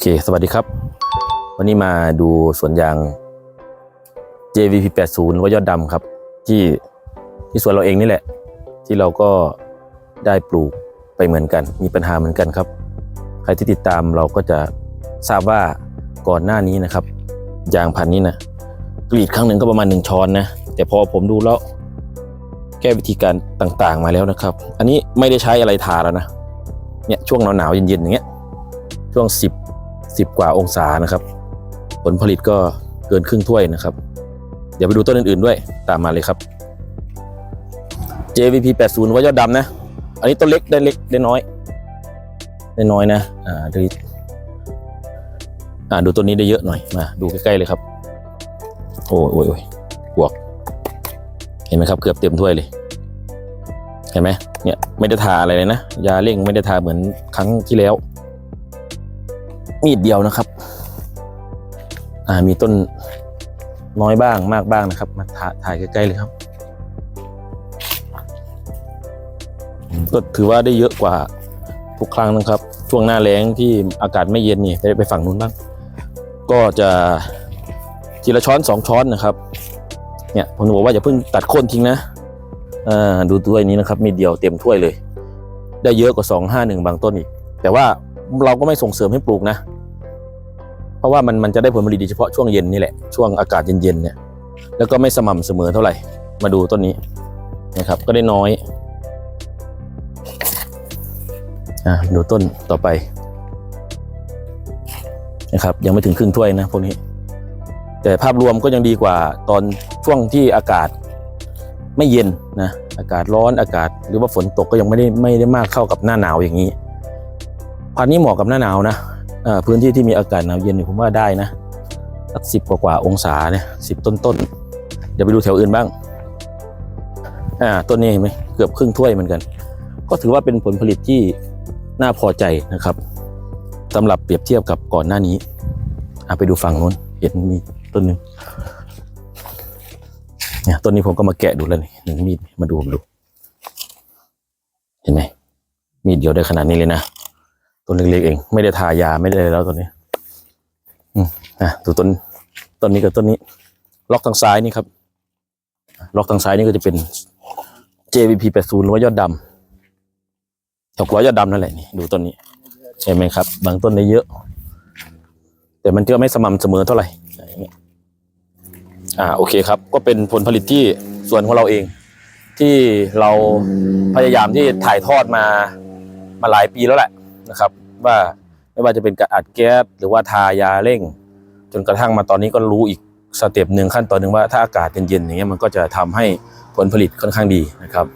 เค สวัสดีครับ วันนี้มาดูสวนยาง JVP 80หรือว่ายอดดำครับ ที่ที่สวนเราเองนี่แหละ ที่เราก็ได้ปลูกไปเหมือนกัน มีปัญหาเหมือนกันครับ ใครที่ติดตามเราก็จะทราบว่าก่อนหน้านี้นะครับ ยางพันนี้นะกรีดครั้งหนึ่งก็ประมาณหนึ่งช้อนนะ แต่พอผมดูแล้ว แก้วิธีการต่างๆมาแล้วนะครับ อันนี้ไม่ได้ใช้อะไรทาแล้วนะเนี่ยช่วงหนาวๆเย็นๆอย่างเงี้ยช่วง 10 10 กว่าองศานะครับ ผลผลิตก็เกินครึ่งถ้วยนะครับ เดี๋ยวไปดูต้นอื่นๆด้วยตามมาเลยครับ JVP 80ว่ายอดดำนะ อันนี้ต้นเล็กได้เล็กได้น้อย ได้น้อยนะ อ่าดูอ่าดูต้นนี้ได้เยอะหน่อย มาดูใกล้ๆเลยครับ โอ้ยโอ้ยโอ้ยบวก เห็นไหมครับ เกือบเต็มถ้วยเลย เห็นไหมเนี่ยไม่ได้ทาอะไรเลยนะ ยาเร่งไม่ได้ทาเหมือนครั้งที่แล้ว มีดเดียวนะครับ อ่ามีต้นน้อยบ้างมากบ้างนะครับ มาถ่าถายใกล้ๆเลยครับก็ถือว่าได้เยอะกว่าทุกครั้งนะครับ ช่วงหน้าแล้งที่อากาศไม่เย็นนี่ไปฝั่งนู้นบ้าง ก็จะทีละช้อนสองช้อนนะครับ เนี่ยผมบอกว่าอย่าเพิ่งตัดโค่นทิ้งนะอ่าดูถ้วยนี้นะครับ มีดเดียวเต็มถ้วยเลย ได้เยอะกว่าสองห้าหนึ่งบางต้นอีก แต่ว่าเราก็ไม่ส่งเสริมให้ปลูกนะ เพราะว่ามันมันจะได้ผลผลิตดีเฉพาะช่วงเย็นนี่แหละช่วงอากาศเย็นๆเนี่ยแล้วก็ไม่สม่ำเสมอเท่าไหร่ มาดูต้นนี้นะครับ ก็ได้น้อยอ่าดูต้นต่อไปนะครับ ยังไม่ถึงครึ่งถ้วยนะพวกนี้ แต่ภาพรวมก็ยังดีกว่าตอนช่วงที่อากาศไม่เย็นนะอากาศร้อนอากาศ หรือว่าฝนตกก็ยังไม่ได้ไม่ได้มากเข้ากับหน้าหนาวอย่างนี้พันนี้เหมาะกับหน้าหนาวนะ พื้นที่ที่มีอากาศหนาวเย็นเนี่ยผมว่าได้นะสักสิบกว่าองศาเนี่ยสิบต้นต้นๆเดี๋ยวไปดูแถวอื่นบ้าง อ่าต้นนี้เห็นไหมเกือบครึ่งถ้วยเหมือนกัน ก็ถือว่าเป็นผลผลิตที่น่าพอใจนะครับสำหรับเปรียบเทียบกับก่อนหน้านี้อะไปดูฝั่งนู้นเห็นมีต้นหนึ่งเนี่ยต้นนี้ผมก็มาแกะดูแล้วนี่หนึ่งมีดมาดูมาดู เห็นไหมมีดเดียวได้ขนาดนี้เลยนะ ต้นเล็กๆเอง ไม่ได้ทายาไม่ได้แล้วต้นนี้ อืมอะดูต้นต้นนี้กับต้นนี้ ล็อกทางซ้ายนี่ครับ ล็อกทางซ้ายนี่ก็จะเป็น JVP 80หรือว่ายอดดำหกร้อยยอดดำนั่นแหละนี่ดูต้นนี้เห็นไหมครับ บางต้นได้เยอะ แต่มันก็ไม่สม่ำเสมอเท่าไหร่อ่างเงี้ยอ่าโอเคครับ ก็เป็นผลผลิตที่ส่วนของเราเอง ที่เราพยายามที่ถ่ายทอดมามาหลายปีแล้วแหละ นะครับ ว่าไม่ว่าจะเป็นการอัดแก๊สหรือว่าทายาเร่ง จนกระทั่งมาตอนนี้ก็รู้อีกสเต็ปหนึ่งขั้นตอนหนึ่งว่าถ้าอากาศเย็นๆอย่างเงี้ยมันก็จะทำให้ผลผลิตค่อนข้างดีนะครับ